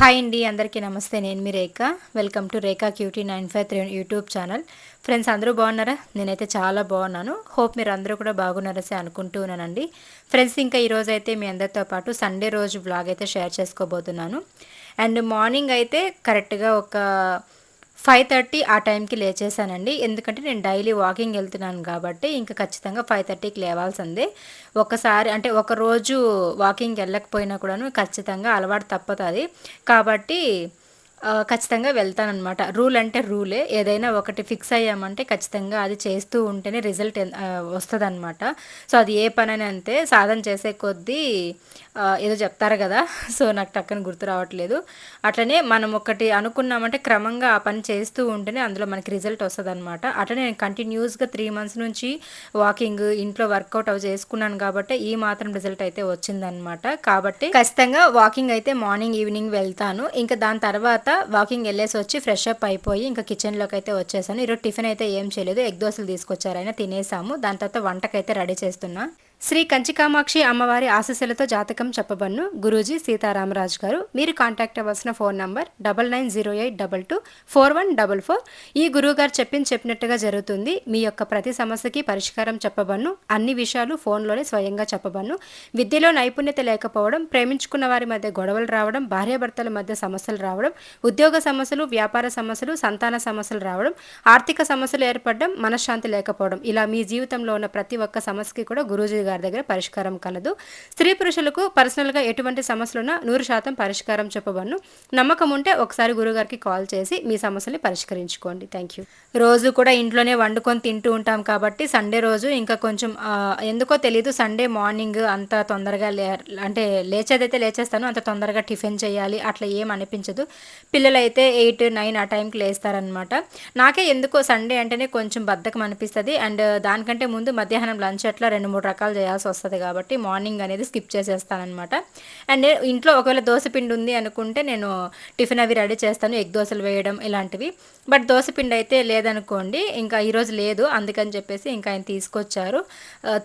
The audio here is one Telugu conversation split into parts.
హాయ్ అండి అందరికీ నమస్తే. నేను మీ Rekha. Welcome to Rekha cutie nine five three YouTube channel friends అందరూ బాగున్నారా? నేనైతే చాలా బాగున్నాను. హోప్ మీరు అందరూ కూడా బాగున్నారసే అనుకుంటూ ఉన్నానండి. ఫ్రెండ్స్ ఇంకా ఈరోజు అయితే మీ అందరితో పాటు సండే రోజు బ్లాగ్ అయితే షేర్ చేసుకోబోతున్నాను. అండ్ మార్నింగ్ అయితే కరెక్ట్గా ఒక ఫైవ్ థర్టీ ఆ టైంకి లేచేసానండి ఎందుకంటే నేను డైలీ వాకింగ్ వెళ్తున్నాను కాబట్టి ఇంకా ఖచ్చితంగా ఫైవ్ థర్టీకి లేవాల్సిందే. ఒకసారి అంటే ఒక రోజు వాకింగ్ వెళ్ళకపోయినా కూడాను ఖచ్చితంగా అలవాటు తప్పుతుంది కాబట్టి ఖచ్చితంగా వెళ్తానమాట రూల్ అంటే రూలే. ఏదైనా ఒకటి ఫిక్స్ అయ్యామంటే ఖచ్చితంగా అది చేస్తూ ఉంటేనే రిజల్ట్ వస్తుంది అనమాట సో అది ఏ పని అని అంతే. సాధన చేసే కొద్దీ ఏదో చెప్తారు కదా. సో నాకు టక్కన గుర్తు రావట్లేదు. అట్లనే మనం ఒకటి అనుకున్నామంటే క్రమంగా ఆ పని చేస్తూ ఉంటేనే అందులో మనకి రిజల్ట్ వస్తుంది అనమాట అట్లనే నేను కంటిన్యూస్గా త్రీ మంత్స్ నుంచి వాకింగ్ ఇంట్లో వర్కౌట్ అవి చేసుకున్నాను కాబట్టి ఈ మాత్రం రిజల్ట్ అయితే వచ్చిందనమాట కాబట్టి ఖచ్చితంగా వాకింగ్ అయితే మార్నింగ్ ఈవినింగ్ వెళ్తాను. ఇంకా దాని తర్వాత వాకింగ్ వెళ్ళేసి వచ్చి ఫ్రెష్ అప్ అయిపోయి ఇంకా కిచెన్లోకి అయితే వచ్చేసాను. ఈరోజు టిఫిన్ అయితే ఏం చేయలేదు. ఎగ్ దోశలు తీసుకొచ్చారైనా తినేసాము. దాని తర్వాత వంటకైతే రెడీ చేస్తున్నా. శ్రీ కంచికామాక్షి అమ్మవారి ఆశస్సులతో జాతకం చెప్పబన్ను గురూజీ సీతారామరాజు గారు మీరు కాంటాక్ట్ అవ్వాల్సిన phone number double nine zero eight double two four one double four. ఈ గురువు గారు చెప్పింది చెప్పినట్టుగా జరుగుతుంది. మీ యొక్క ప్రతి సమస్యకి పరిష్కారం చెప్పబన్ను అన్ని విషయాలు ఫోన్లోనే స్వయంగా చెప్పబన్ను విద్యలో నైపుణ్యత లేకపోవడం ప్రేమించుకున్న వారి మధ్య గొడవలు రావడం భార్యాభర్తల మధ్య సమస్యలు రావడం ఉద్యోగ సమస్యలు వ్యాపార సమస్యలు సంతాన సమస్యలు రావడం ఆర్థిక సమస్యలు ఏర్పడడం మనశ్శాంతి లేకపోవడం ఇలా మీ జీవితంలో ఉన్న ప్రతి ఒక్క సమస్యకి కూడా గురూజీ గారి దగ్గర పరిష్కారం కలదు. స్త్రీ పురుషులకు పర్సనల్గా ఎటువంటి సమస్యలున్నా నూరు శాతం పరిష్కారం చెప్పబడును. నమ్మకం ఉంటే ఒకసారి గురుగారికి కాల్ చేసి మీ సమస్యని పరిష్కరించుకోండి. థ్యాంక్ యూ రోజు కూడా ఇంట్లోనే వండుకొని తింటూ ఉంటాం కాబట్టి సండే రోజు ఇంకా కొంచెం ఎందుకో తెలియదు సండే మార్నింగ్ అంత తొందరగా లే అంటే లేచేదైతే లేచేస్తాను అంత తొందరగా టిఫిన్ చేయాలి. అట్లా ఏం అనిపించదు. పిల్లలైతే ఎయిట్ నైన్ ఆ టైంకి లేస్తారనమాట నాకే ఎందుకో సండే అంటేనే కొంచెం బద్ధకం అనిపిస్తుంది. అండ్ దానికంటే ముందు మధ్యాహ్నం లంచ్ అట్లా రెండు మూడు రకాలు చేయాల్సి వస్తుంది కాబట్టి మార్నింగ్ అనేది స్కిప్ చేసేస్తానమాట అండ్ ఇంట్లో ఒకవేళ దోశ పిండి ఉంది అనుకుంటే నేను టిఫిన్ అవి రెడీ చేస్తాను ఎగ్ దోశలు వేయడం ఇలాంటివి. బట్ దోశ పిండి అయితే లేదనుకోండి ఇంకా ఈరోజు లేదు అందుకని చెప్పేసి ఇంకా ఆయన తీసుకొచ్చారు.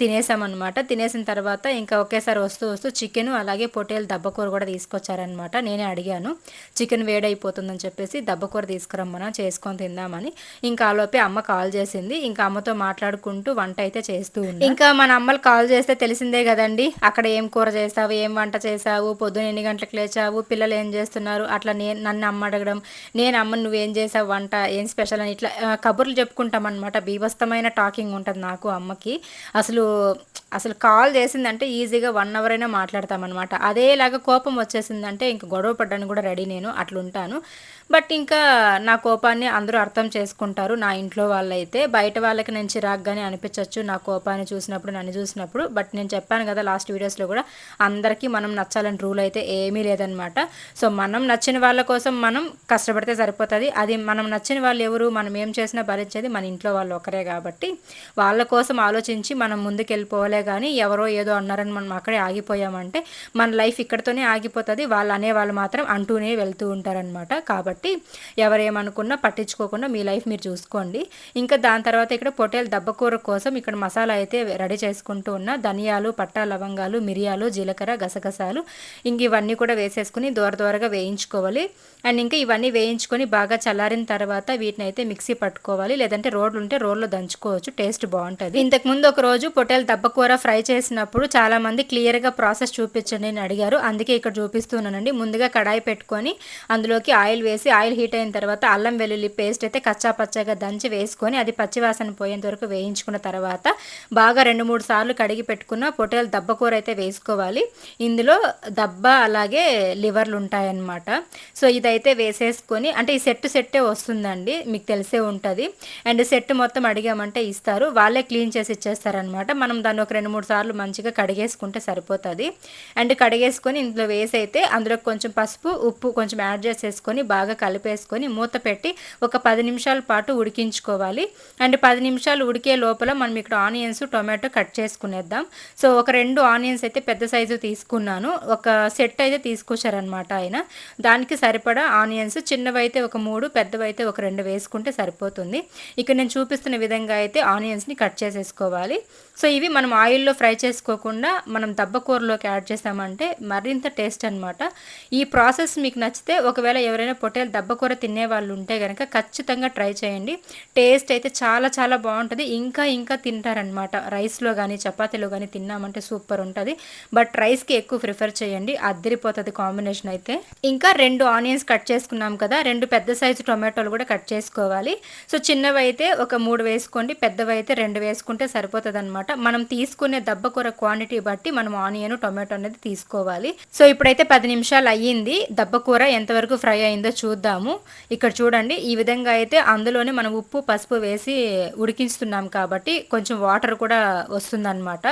తినేసామన్నమాట. తినేసిన తర్వాత ఇంకా ఒకేసారి వస్తూ వస్తూ చికెన్ అలాగే పొటేలు దబ్బకూర కూడా తీసుకొచ్చారనమాట నేనే అడిగాను చికెన్ వేడైపోతుందని చెప్పేసి దబ్బకూర తీసుకురమ్మన్నా చేసుకొని తిందామని. ఇంకా ఆలోపే అమ్మ కాల్ చేసింది. ఇంకా అమ్మతో మాట్లాడుకుంటూ వంట అయితే చేస్తూ ఇంకా మన అమ్మలు కాల్ కాల్ చేస్తే తెలిసిందే కదండి. అక్కడ ఏం కూర చేసావు ఏం వంట చేసావు పొద్దున ఎన్ని గంటలకు లేచావు పిల్లలు ఏం చేస్తున్నారు అట్లా నేను నన్ను అమ్మ అడగడం నేను అమ్మ నువ్వేం చేసావు వంట ఏం స్పెషల్ అని ఇట్లా కబుర్లు చెప్పుకుంటాం అనమాట బీభస్తమైన టాకింగ్ ఉంటుంది నాకు అమ్మకి. అసలు అసలు కాల్ చేసిందంటే ఈజీగా వన్ అవర్ అయినా మాట్లాడతామన్నమాట అదేలాగా కోపం వచ్చేసిందంటే ఇంక గొడవ పడ్డానికి కూడా రెడీ నేను అట్లుంటాను. బట్ ఇంకా నా కోపాన్ని అందరూ అర్థం చేసుకుంటారు. నా ఇంట్లో వాళ్ళైతే బయట వాళ్ళకి నేను చిరాగ్గానే అనిపించవచ్చు నా కోపాన్ని చూసినప్పుడు నన్ను చూసినప్పుడు. బట్ నేను చెప్పాను కదా లాస్ట్ వీడియోస్లో కూడా అందరికీ మనం నచ్చాలని రూల్ అయితే ఏమీ లేదనమాట. సో మనం నచ్చిన వాళ్ళ కోసం మనం కష్టపడితే సరిపోతుంది. అది మనం నచ్చిన వాళ్ళు ఎవరు మనం ఏం చేసినా భరించేది మన ఇంట్లో వాళ్ళు ఒకరే కాబట్టి వాళ్ళ కోసం ఆలోచించి మనం ముందుకు వెళ్ళిపోవాలే కానీ ఎవరో ఏదో అన్నారని మనం అక్కడే ఆగిపోయామంటే మన లైఫ్ ఇక్కడితోనే ఆగిపోతుంది. వాళ్ళు అనేవాళ్ళు మాత్రం అంటూనే వెళ్తూ ఉంటారనమాట. కాబట్టి ఎవరేమనుకున్నా పట్టించుకోకుండా మీ లైఫ్ మీరు చూసుకోండి. ఇంకా దాని తర్వాత ఇక్కడ పొటేల్ దబ్బకూర కోసం ఇక్కడ మసాలా అయితే రెడీ చేసుకుంటూ ఉన్న. ధనియాలు పట్టా లవంగాలు మిరియాలు జీలకర్ర గసగసాలు ఇంక ఇవన్నీ కూడా వేసేసుకుని దూర దూరగా వేయించుకోవాలి. అండ్ ఇంకా ఇవన్నీ వేయించుకొని బాగా చల్లారిన తర్వాత వీటిని అయితే మిక్సీ పట్టుకోవాలి. లేదంటే రోడ్లు ఉంటే రోడ్లో దంచుకోవచ్చు. టేస్ట్ బాగుంటుంది. ఇంతకుముందు ఒక రోజు పొటేల్ దబ్బకూర ఫ్రై చేసినప్పుడు చాలామంది క్లియర్గా ప్రాసెస్ చూపించండి అని అడిగారు. అందుకే ఇక్కడ చూపిస్తున్నానండి. ముందుగా కడాయి పెట్టుకొని అందులోకి ఆయిల్ వేసి ఆయిల్ హీట్ అయిన తర్వాత అల్లం వెల్లుల్లి పేస్ట్ అయితే కచ్చా పచ్చగా దంచి వేసుకొని అది పచ్చివాసన పోయేంత వరకు వేయించుకున్న తర్వాత బాగా రెండు మూడు సార్లు కడిగి పెట్టుకున్న పొటేలు దబ్బకూర అయితే వేసుకోవాలి. ఇందులో దబ్బ అలాగే లివర్లు ఉంటాయన్నమాట. సో ఇదైతే వేసేసుకొని అంటే ఈ సెట్ సెట్టే వస్తుందండి మీకు తెలిసే ఉంటుంది. అండ్ సెట్ మొత్తం అడిగామంటే ఇస్తారు. వాళ్ళే క్లీన్ చేసి ఇచ్చేస్తారనమాట మనం దాన్ని ఒక రెండు మూడు సార్లు మంచిగా కడిగేసుకుంటే సరిపోతుంది. అండ్ కడిగేసుకొని ఇందులో వేసి అయితే అందులో కొంచెం పసుపు ఉప్పు కొంచెం యాడ్ చేసేసుకొని బాగా కలిపేసుకొని మూత పెట్టి ఒక పది నిమిషాల పాటు ఉడికించుకోవాలి. అండ్ పది నిమిషాలు ఉడికే లోపల మనం ఇక్కడ ఆనియన్స్ టొమాటో కట్ చేసుకునేద్దాం. సో ఒక రెండు ఆనియన్స్ అయితే పెద్ద సైజు తీసుకున్నాను. ఒక సెట్ అయితే తీసుకొచ్చారనమాట ఆయన. దానికి సరిపడా ఆనియన్స్ చిన్నవైతే ఒక మూడు పెద్దవైతే ఒక రెండు వేసుకుంటే సరిపోతుంది. ఇక్కడ నేను చూపిస్తున్న విధంగా అయితే ఆనియన్స్ని కట్ చేసేసుకోవాలి. సో ఇవి మనం ఆయిల్లో ఫ్రై చేసుకోకుండా మనం దబ్బకూరలోకి యాడ్ చేసామంటే మరింత టేస్ట్ అనమాట ఈ ప్రాసెస్ మీకు నచ్చితే ఒకవేళ ఎవరైనా పొట్టేలు దబ్బకూర తినే వాళ్ళు ఉంటే కనుక ఖచ్చితంగా ట్రై చేయండి. టేస్ట్ అయితే చాలా చాలా బాగుంటుంది. ఇంకా ఇంకా తింటారనమాట రైస్లో కానీ చపాతీలో కానీ తిన్నామంటే సూపర్ ఉంటుంది. బట్ రైస్కి ఎక్కువ ప్రిఫర్ చేయండి. అద్దరిపోతుంది కాంబినేషన్ అయితే. ఇంకా రెండు ఆనియన్స్ కట్ చేసుకున్నాం కదా. రెండు పెద్ద సైజు టొమాటోలు కూడా కట్ చేసుకోవాలి. సో చిన్నవి అయితే ఒక మూడు వేసుకోండి. పెద్దవి అయితే రెండు వేసుకుంటే సరిపోతుంది అనమాట మనం తీసుకునే దబ్బకూర క్వాంటిటీ బట్టి మనం ఆనియన్ టొమాటో అనేది తీసుకోవాలి. సో ఇప్పుడైతే పది నిమిషాలు అయ్యింది. దబ్బకూర ఎంతవరకు ఫ్రై అయిందో చూ చూద్దాము. ఇక్కడ చూడండి ఈ విధంగా అయితే అందులోనే మనం ఉప్పు పసుపు వేసి ఉడికిస్తున్నాం కాబట్టి కొంచెం వాటర్ కూడా వస్తుందన్నమాట.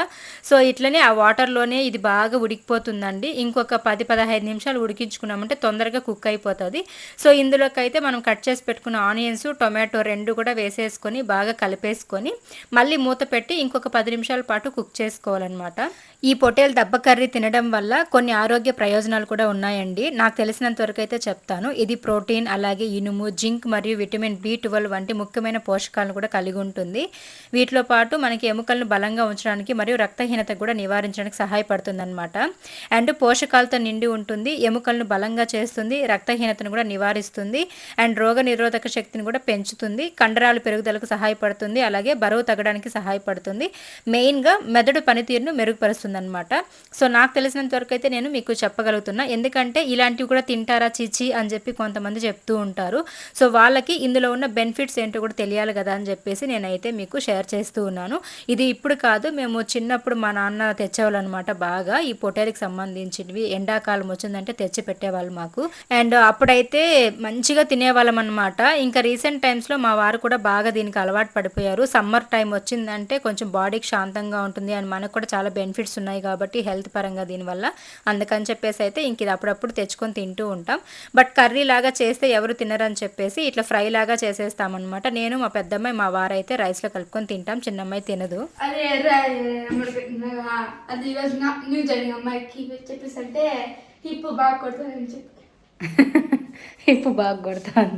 సో ఇట్లనే ఆ వాటర్లోనే ఇది బాగా ఉడికిపోతుందండి. ఇంకొక పది పదహైదు నిమిషాలు ఉడికించుకున్నామంటే తొందరగా కుక్ అయిపోతుంది. సో ఇందులోకైతే మనం కట్ చేసి పెట్టుకున్న ఆనియన్స్ టొమాటో రెండు కూడా వేసేసుకొని బాగా కలిపేసుకొని మళ్ళీ మూత పెట్టి ఇంకొక పది నిమిషాల పాటు కుక్ చేసుకోవాలన్నమాట. ఈ పొటేల్ దెబ్బ కర్రీ తినడం వల్ల కొన్ని ఆరోగ్య ప్రయోజనాలు కూడా ఉన్నాయండి. నాకు తెలిసినంత వరకు అయితే చెప్తాను. ఇది ప్రోటీన్ అలాగే ఇనుము జింక్ మరియు విటమిన్ బి ట్వెల్వ్ వంటి ముఖ్యమైన పోషకాలను కూడా కలిగి ఉంటుంది. వీటిలో పాటు మనకి ఎముకలను బలంగా ఉంచడానికి మరియు రక్తహీనత కూడా నివారించడానికి సహాయపడుతుంది అనమాట అండ్ పోషకాలతో నిండి ఉంటుంది ఎముకలను బలంగా చేస్తుంది రక్తహీనతను కూడా నివారిస్తుంది అండ్ రోగ నిరోధక శక్తిని కూడా పెంచుతుంది కండరాలు పెరుగుదలకు సహాయపడుతుంది అలాగే బరువు తగ్గడానికి సహాయపడుతుంది. మెయిన్గా మెదడు పనితీరును మెరుగుపరుస్తుంది అనమాట సో నాకు తెలిసినంత వరకు అయితే నేను మీకు చెప్పగలుగుతున్నా. ఎందుకంటే ఇలాంటివి కూడా తింటారా చిచి అని చెప్పి కొంతమంది చెప్తూ ఉంటారు. సో వాళ్ళకి ఇందులో ఉన్న బెనిఫిట్స్ ఏంటో కూడా తెలియాలి కదా అని చెప్పేసి నేనైతే మీకు షేర్ చేస్తూ ఉన్నాను. ఇది ఇప్పుడు కాదు మేము చిన్నప్పుడు మా నాన్న తెచ్చేవాళ్ళనమాట బాగా. ఈ పొటేరికి సంబంధించినవి ఎండాకాలం వచ్చిందంటే తెచ్చి పెట్టేవాళ్ళు మాకు. అండ్ అప్పుడైతే మంచిగా తినేవాళ్ళం అనమాట ఇంకా రీసెంట్ టైమ్స్లో మా వారు కూడా బాగా దీనికి అలవాటు పడిపోయారు. సమ్మర్ టైం వచ్చిందంటే కొంచెం బాడీకి శాంతంగా ఉంటుంది అండ్ మనకు కూడా చాలా బెనిఫిట్స్ ఉన్నాయి కాబట్టి హెల్త్ పరంగా దీనివల్ల. అందుకని చెప్పేసి అయితే ఇంక ఇది అప్పుడప్పుడు తెచ్చుకొని తింటూ ఉంటాం. బట్ కర్రీ లాగా చేస్తే ఎవరు తినరని చెప్పేసి ఇట్లా ఫ్రై లాగా చేసేస్తామన్నమాట. నేను మా పెద్దమ్మాయి మా వారైతే రైస్లో కలుపుకొని తింటాం. చిన్నమ్మాయి తినదు. అదే అమ్మాయికి చెప్పేసి అంటే హిప్ బాగా చెప్పి. కొడతాను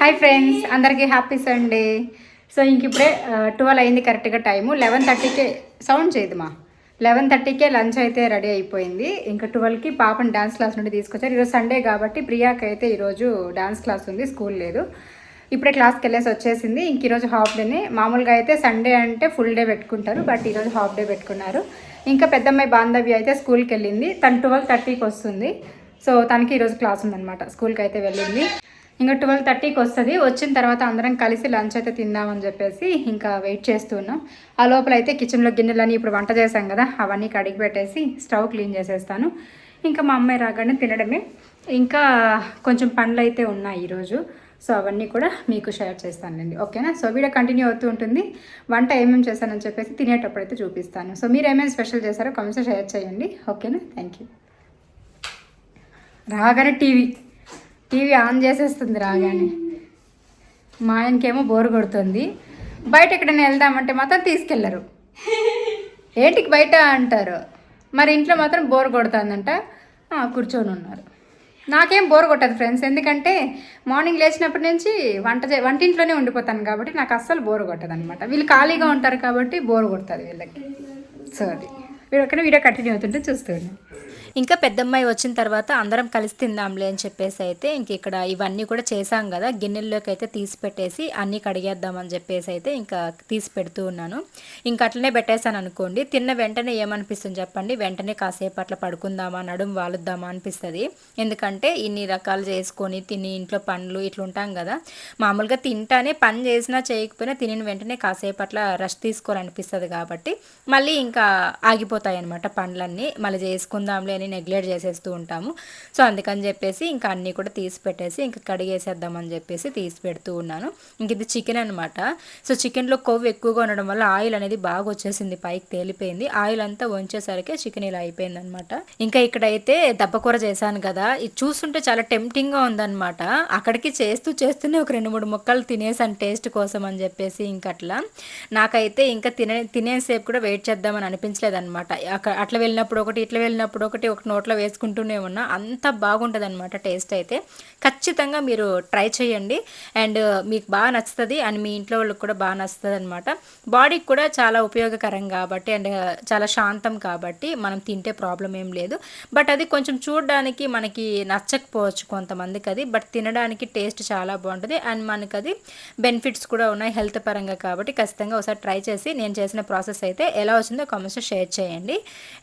హాయ్ ఫ్రెండ్స్ అందరికీ హ్యాపీ సండే సో ఇంక ఇప్పుడే ట్వెల్వ్ అయింది కరెక్ట్గా టైము. లెవెన్ థర్టీకే సౌండ్ చేయదు మా లెవెన్ థర్టీకే లంచ్ అయితే రెడీ అయిపోయింది. ఇంకా ట్వెల్వ్కి పాపని డ్యాన్స్ క్లాస్ నుండి తీసుకొచ్చారు. ఈరోజు సండే కాబట్టి ప్రియాకి అయితే ఈరోజు డ్యాన్స్ క్లాస్ ఉంది స్కూల్ లేదు. ఇప్పుడే క్లాస్కి వెళ్ళేసి వచ్చేసింది. ఇంక ఈరోజు హాఫ్ డేనే. మామూలుగా అయితే సండే అంటే ఫుల్ డే పెట్టుకుంటారు బట్ ఈరోజు హాఫ్ డే పెట్టుకున్నారు. ఇంకా పెద్దమ్మాయి బాంధవ్య అయితే స్కూల్కి వెళ్ళింది. తను ట్వెల్వ్ థర్టీకి వస్తుంది. సో తనకి ఈరోజు క్లాస్ ఉందన్నమాట. స్కూల్కి అయితే వెళ్ళింది. ఇంకా ట్వెల్వ్ థర్టీకి వస్తుంది. వచ్చిన తర్వాత అందరం కలిసి లంచ్ అయితే తిందామని చెప్పేసి ఇంకా వెయిట్ చేస్తున్నాం. ఆ లోపల అయితే కిచెన్లో గిన్నెలని ఇప్పుడు వంట చేశాం కదా అవన్నీ కడిగి పెట్టేసి స్టవ్ క్లీన్ చేసేస్తాను. ఇంకా మా అమ్మాయి రాగానే తినడమే. ఇంకా కొంచెం పండ్లు అయితే ఉన్నాయి ఈరోజు. సో అవన్నీ కూడా మీకు షేర్ చేస్తానండి ఓకేనా? సో వీడియో కంటిన్యూ అవుతూ ఉంటుంది. వంట ఏమేమి చేశానని చెప్పేసి తినేటప్పుడు అయితే చూపిస్తాను. సో మీరు ఏమేమి స్పెషల్ చేశారో కొంచెం షేర్ చేయండి. ఓకేనా? థ్యాంక్ యూ రాగానే టీవీ టీవీ ఆన్ చేసేస్తుంది రాగానే. మా ఆయనకేమో బోర్ కొడుతుంది. బయట ఎక్కడైనా వెళ్దామంటే మాత్రం తీసుకెళ్ళరు. ఏంటికి బయట అంటారు. మరి ఇంట్లో మాత్రం బోర్ కొడుతుందంట. కూర్చొని ఉన్నారు. నాకేం బోర్ కొట్టదు ఫ్రెండ్స్. ఎందుకంటే మార్నింగ్ లేచినప్పటి నుంచి వంట చే వంటింట్లోనే ఉండిపోతాను కాబట్టి నాకు అస్సలు బోర్ కొట్టదు అనమాట వీళ్ళు ఖాళీగా ఉంటారు కాబట్టి బోర్ కొడుతుంది వీళ్ళకి. సో అది. వీడక్కడ వీడియో కంటిన్యూ అవుతుంటే చూస్తున్నాను ఇంకా పెద్దమ్మాయి వచ్చిన తర్వాత అందరం కలిసి తిందాంలే అని చెప్పేసి అయితే ఇంక ఇక్కడ ఇవన్నీ కూడా చేసాం కదా గిన్నెల్లోకి అయితే తీసి పెట్టేసి అన్నీ కడిగేద్దామని చెప్పేసి అయితే ఇంకా తీసి పెడుతూ ఉన్నాను. ఇంకా అట్లనే పెట్టేశాను అనుకోండి తిన్న వెంటనే ఏమనిపిస్తుంది చెప్పండి? వెంటనే కాసేపు అట్లా పడుకుందామా నడుం వాలుద్దామా అనిపిస్తుంది. ఎందుకంటే ఇన్ని రకాలు చేసుకొని తిని ఇంట్లో పనులు ఇట్లా ఉంటాం కదా మామూలుగా తింటానే పని చేసినా చేయకపోయినా తినిన వెంటనే కాసేపు అట్లా రెస్ట్ తీసుకోవాలనిపిస్తుంది కాబట్టి మళ్ళీ ఇంకా ఆగిపోతాయి అనమాట పనులన్నీ మళ్ళీ చేసుకుందాంలే అని అని నెగ్లెక్ట్ చేసేస్తూ ఉంటాము. సో అందుకని చెప్పేసి ఇంకా అన్నీ కూడా తీసి పెట్టేసి ఇంకా కడిగేసేద్దామని చెప్పేసి తీసి పెడుతూ ఉన్నాను. ఇంక ఇది చికెన్ అనమాట సో చికెన్లో కొవ్వు ఎక్కువగా ఉండడం వల్ల ఆయిల్ అనేది బాగా వచ్చేసింది పైకి తేలిపోయింది. ఆయిల్ అంతా వంచేసరికి చికెన్ ఇలా అయిపోయింది అనమాట ఇంకా ఇక్కడైతే దెబ్బకూర చేశాను కదా. ఇది చూస్తుంటే చాలా టెంప్టింగ్గా ఉందన్నమాట. అక్కడికి చేస్తూ చేస్తూనే ఒక రెండు మూడు ముక్కలు తినేసాను టేస్ట్ కోసం అని చెప్పేసి ఇంక అట్లా. నాకైతే ఇంకా తినే తినేసేపు కూడా వెయిట్ చేద్దామని అనిపించలేదు అనమాట అట్లా వెళ్ళినప్పుడు ఒకటి ఇట్లా వెళ్ళినప్పుడు ఒకటి ఒక నోట్లో వేసుకుంటూనే ఉన్నా అంత బాగుంటుంది అనమాట టేస్ట్ అయితే. ఖచ్చితంగా మీరు ట్రై చేయండి. అండ్ మీకు బాగా నచ్చుతుంది అండ్ మీ ఇంట్లో వాళ్ళకి కూడా బాగా నచ్చుతుంది అనమాట బాడీకి కూడా చాలా ఉపయోగకరం కాబట్టి అండ్ చాలా శాంతం కాబట్టి మనం తింటే ప్రాబ్లం ఏం లేదు. బట్ అది కొంచెం చూడడానికి మనకి నచ్చకపోవచ్చు కొంతమందికి అది. బట్ తినడానికి టేస్ట్ చాలా బాగుంటుంది. అండ్ మనకి అది బెనిఫిట్స్ కూడా ఉన్నాయి హెల్త్ పరంగా కాబట్టి ఖచ్చితంగా ఒకసారి ట్రై చేసి నేను చేసిన ప్రాసెస్ అయితే ఎలా వచ్చిందో కామెంట్స్లో షేర్ చేయండి.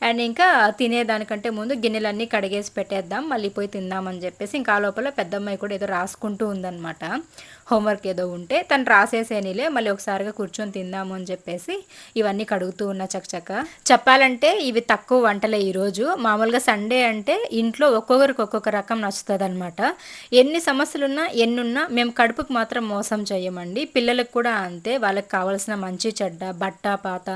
అండ్ ఇంకా తినేదానికంటే ముందు గిన్నెలన్నీ కడిగేసి పెట్టేద్దాం మళ్ళీ పోయి తిందామని చెప్పేసి ఇంకా లోపల పెద్దమ్మాయి కూడా ఏదో రాసుకుంటూ ఉందన్నమాట. హోంవర్క్ ఏదో ఉంటే తను రాసేసేనిలే మళ్ళీ ఒకసారిగా కూర్చొని తిందాము అని చెప్పేసి ఇవన్నీ కడుగుతూ ఉన్నా చక్కచక్క చెప్పాలంటే ఇవి తక్కువ వంటలే ఈరోజు. మామూలుగా సండే అంటే ఇంట్లో ఒక్కొక్కరికి ఒక్కొక్క రకం నచ్చుతుంది అనమాట ఎన్ని సమస్యలున్నా ఎన్నున్నా మేము కడుపుకు మాత్రం మోసం చేయమండి పిల్లలకు కూడా అంతే వాళ్ళకి కావాల్సిన మంచి చెడ్డ బట్ట పాత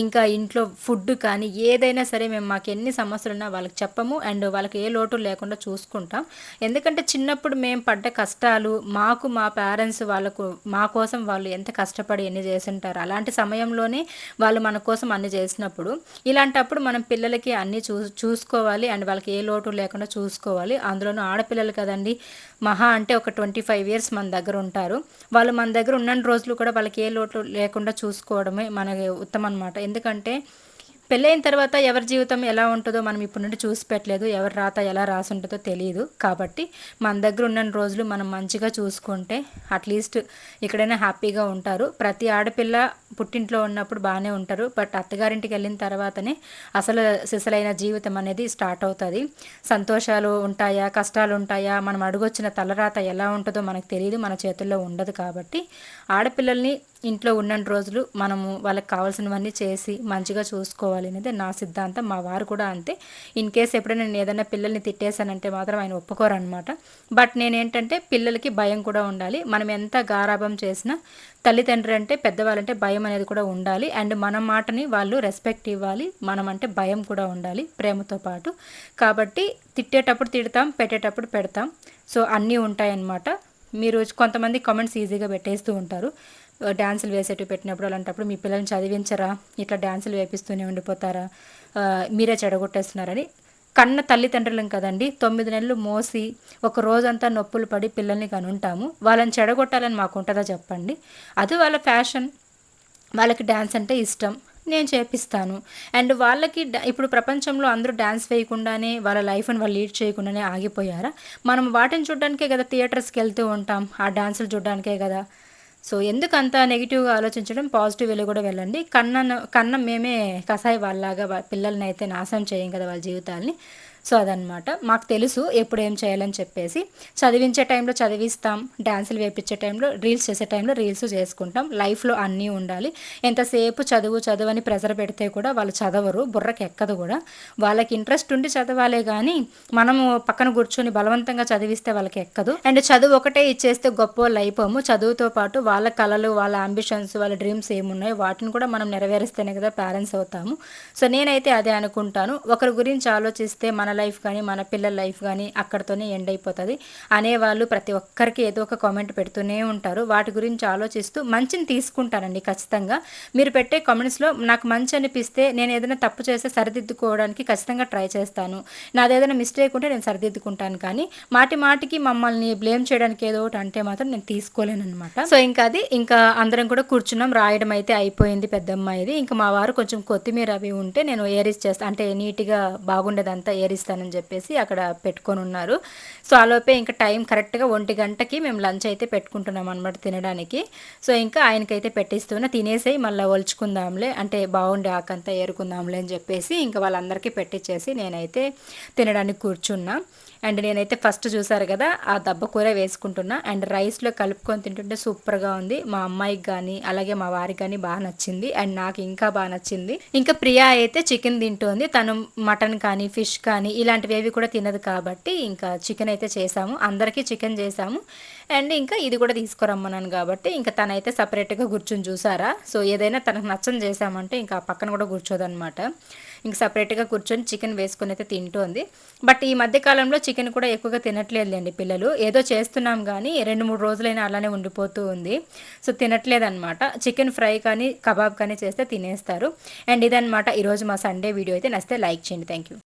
ఇంకా ఇంట్లో ఫుడ్ కానీ ఏదైనా సరే మేము మాకు ఎన్ని సమస్యలున్నా వాళ్ళకి చెప్పము. అండ్ వాళ్ళకి ఏ లోటు లేకుండా చూసుకుంటాం. ఎందుకంటే చిన్నప్పుడు మేము పడ్డ కష్టాలు మాకు మా పేరెంట్స్ వాళ్ళకు మా కోసం వాళ్ళు ఎంత కష్టపడి ఎన్ని చేస్తుంటారు అలాంటి సమయంలోనే వాళ్ళు మన కోసం అన్ని చేసినప్పుడు ఇలాంటప్పుడు మనం పిల్లలకి అన్నీ చూ చూసుకోవాలి. అండ్ వాళ్ళకి ఏ లోటు లేకుండా చూసుకోవాలి. అందులోనూ ఆడపిల్లలు కదండి మహా అంటే ఒక ట్వంటీ ఫైవ్ ఇయర్స్ మన దగ్గర ఉంటారు. వాళ్ళు మన దగ్గర ఉన్న రోజులు కూడా వాళ్ళకి ఏ లోటు లేకుండా చూసుకోవడమే మనకి ఉత్తమం అనమాట ఎందుకంటే పెళ్ళైన తర్వాత ఎవరి జీవితం ఎలా ఉంటుందో మనం ఇప్పటి నుండి చూసి పెట్టలేదు. ఎవరి రాత ఎలా రాసి ఉంటుందో తెలియదు. కాబట్టి మన దగ్గర ఉన్న రోజులు మనం మంచిగా చూసుకుంటే అట్లీస్ట్ ఎక్కడైనా హ్యాపీగా ఉంటారు. ప్రతి ఆడపిల్ల పుట్టింట్లో ఉన్నప్పుడు బాగానే ఉంటారు. బట్ అత్తగారింటికి వెళ్ళిన తర్వాతనే అసలు సిసలైన జీవితం అనేది స్టార్ట్ అవుతుంది. సంతోషాలు ఉంటాయా? కష్టాలు ఉంటాయా? మనం అడుగొచ్చిన తలరాత ఎలా ఉంటుందో మనకు తెలియదు. మన చేతుల్లో ఉండదు కాబట్టి ఆడపిల్లల్ని ఇంట్లో ఉన్న రోజులు మనము వాళ్ళకి కావాల్సినవన్నీ చేసి మంచిగా చూసుకోవాలి అనేది నా సిద్ధాంతం. మా వారు కూడా అంతే. ఇన్ కేస్ ఎప్పుడైనా నేను ఏదైనా పిల్లల్ని తిట్టేశానంటే మాత్రం ఆయన ఒప్పుకోరనమాట బట్ నేనేంటంటే పిల్లలకి భయం కూడా ఉండాలి. మనం ఎంత గారాభం చేసినా తల్లిదండ్రులు అంటే పెద్దవాళ్ళంటే భయం అనేది కూడా ఉండాలి. అండ్ మన మాటని వాళ్ళు రెస్పెక్ట్ ఇవ్వాలి. మనం అంటే భయం కూడా ఉండాలి ప్రేమతో పాటు. కాబట్టి తిట్టేటప్పుడు తిడతాం పెట్టేటప్పుడు పెడతాం. సో అన్నీ ఉంటాయన్నమాట. మీరు కొంతమంది కామెంట్స్ ఈజీగా పెట్టేస్తూ ఉంటారు. డ్యాన్సులు వేసేటివి పెట్టినప్పుడు అలాంటప్పుడు మీ పిల్లల్ని చదివించరా? ఇట్లా డ్యాన్సులు వేపిస్తూనే ఉండిపోతారా? మీరే చెడగొట్టేస్తున్నారని. కన్న తల్లిదండ్రులం కదండి తొమ్మిది నెలలు మోసి ఒక రోజంతా నొప్పులు పడి పిల్లల్ని కనుంటాము. వాళ్ళని చెడగొట్టాలని మాకు ఉంటుందా చెప్పండి. అది వాళ్ళ ఫ్యాషన్. వాళ్ళకి డ్యాన్స్ అంటే ఇష్టం. నేను చేపిస్తాను. అండ్ వాళ్ళకి ఇప్పుడు ప్రపంచంలో అందరూ డ్యాన్స్ వేయకుండానే వాళ్ళ లైఫ్ని వాళ్ళు లీడ్ చేయకుండానే ఆగిపోయారా? మనం వాటిని చూడడానికే కదా థియేటర్స్కి వెళ్తూ ఉంటాం. ఆ డ్యాన్సులు చూడడానికే కదా. సో ఎందుకు అంత నెగిటివ్గా ఆలోచించడం పాజిటివ్ వెళ్ళి కూడా వెళ్ళండి. కన్న కన్న మేమే కసాయి వాళ్ళలాగా పిల్లల్ని అయితే నాశనం చేయం కదా వాళ్ళ జీవితాల్ని. సో అదనమాట మాకు తెలుసు ఎప్పుడు ఏం చేయాలని చెప్పేసి. చదివించే టైంలో చదివిస్తాం. డ్యాన్సులు వేపించే టైంలో రీల్స్ చేసే టైంలో రీల్స్ చేసుకుంటాం. లైఫ్లో అన్నీ ఉండాలి. ఎంతసేపు చదువు చదువు అని ప్రెజర్ పెడితే కూడా వాళ్ళు చదవరు. బుర్రకి ఎక్కదు కూడా. వాళ్ళకి ఇంట్రెస్ట్ ఉండి చదవాలే కానీ మనము పక్కన కూర్చొని బలవంతంగా చదివిస్తే వాళ్ళకి ఎక్కదు. అండ్ చదువు ఒకటే ఇచ్చేస్తే గొప్ప వాళ్ళు అయిపోము. చదువుతో పాటు వాళ్ళ కళలు వాళ్ళ అంబిషన్స్ వాళ్ళ డ్రీమ్స్ ఏమున్నాయో వాటిని కూడా మనం నెరవేరిస్తేనే కదా పేరెంట్స్ అవుతాము. సో నేనైతే అదే అనుకుంటాను. ఒకరి గురించి ఆలోచిస్తే మన మన లైఫ్ కానీ మన పిల్లల లైఫ్ కానీ అక్కడతోనే ఎండ్ అయిపోతుంది. అనేవాళ్ళు ప్రతి ఒక్కరికి ఏదో ఒక కామెంట్ పెడుతూనే ఉంటారు. వాటి గురించి ఆలోచిస్తూ మంచిని తీసుకుంటానండి ఖచ్చితంగా. మీరు పెట్టే కామెంట్స్లో నాకు మంచి అనిపిస్తే నేను ఏదైనా తప్పు చేస్తే సరిదిద్దుకోవడానికి ఖచ్చితంగా ట్రై చేస్తాను. నాది ఏదైనా మిస్టేక్ ఉంటే నేను సరిదిద్దుకుంటాను కానీ మాటి మాటికి మమ్మల్ని బ్లేమ్ చేయడానికి ఏదో ఒకటి అంటే మాత్రం నేను తీసుకోలేను అనమాట సో ఇంకా అది ఇంకా అందరం కూడా కూర్చున్నాం. రాయడం అయితే అయిపోయింది పెద్దమ్మాయిది. ఇంకా మా వారు కొంచెం కొత్తిమీర అవి ఉంటే నేను ఏరిస్ చేస్తాను అంటే నీట్గా బాగుండేదంతా ఏరిస్ పంపిస్తానని చెప్పేసి అక్కడ పెట్టుకొని ఉన్నారు. సో ఆలోపే ఇంకా టైం కరెక్ట్గా ఒంటి గంటకి మేము లంచ్ అయితే పెట్టుకుంటున్నాం అనమాట తినడానికి. సో ఇంకా ఆయనకైతే పెట్టిస్తున్నా తినేసి మళ్ళీ ఒలుచుకుందాంలే అంటే బాగుండే ఆకంతా ఏరుకుందాంలే అని చెప్పేసి ఇంకా వాళ్ళందరికీ పెట్టించేసి నేనైతే తినడానికి కూర్చున్నా. అండ్ నేనైతే ఫస్ట్ చూసారు కదా ఆ దెబ్బ కూర వేసుకుంటున్నా. అండ్ రైస్లో కలుపుకొని తింటుంటే సూపర్గా ఉంది. మా అమ్మాయికి కానీ అలాగే మా వారికి కానీ బాగా నచ్చింది. అండ్ నాకు ఇంకా బాగా నచ్చింది. ఇంకా ప్రియా అయితే చికెన్ తింటుంది. తను మటన్ కానీ ఫిష్ కానీ ఇలాంటివి ఏవి కూడా తినదు కాబట్టి ఇంకా చికెన్ అయితే చేసాము. అందరికీ చికెన్ చేసాము. అండ్ ఇంకా ఇది కూడా తీసుకురమ్మన్నాను కాబట్టి ఇంకా తనైతే సపరేట్గా కూర్చొని చూసారా? సో ఏదైనా తనకు నచ్చని చేసామంటే ఇంకా ఆ పక్కన కూడా కూర్చోదన్నమాట. ఇంక సపరేట్గా కూర్చొని చికెన్ వేసుకొని అయితే తింటోంది. బట్ ఈ మధ్య కాలంలో చికెన్ కూడా ఎక్కువగా తినట్లేదులేండి పిల్లలు. ఏదో చేస్తున్నాం కానీ రెండు మూడు రోజులైనా అలానే ఉండిపోతూ ఉంది. సో తినట్లేదన్నమాట. చికెన్ ఫ్రై కానీ కబాబ్ కానీ చేస్తే తినేస్తారు. అండ్ ఇదనమాట ఈరోజు మా సండే వీడియో. అయితే నచ్చితే లైక్ చేయండి. Thank you